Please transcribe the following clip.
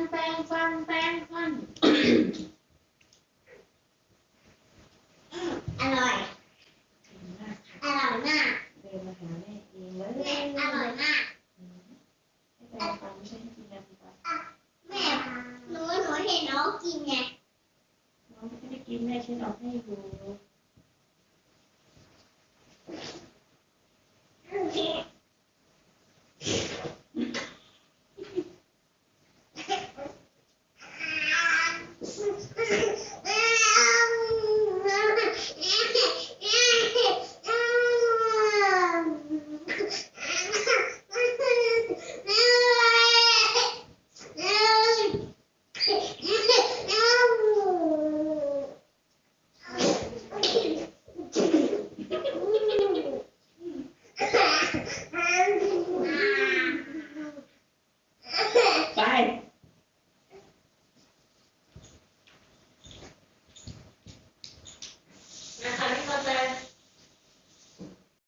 นแปรงฟันแปรงฟันอร่อย อร่อยมากเดินมาหาแม่เองเลยแม่อร่อยมากให้แปรงฟันไม่ใช่ให้กินยาสีฟันแม่หนูหนูเห็นน้องกินไงน้องไม่ได้กินแม่เช็ดออกให้อยู่ Yes.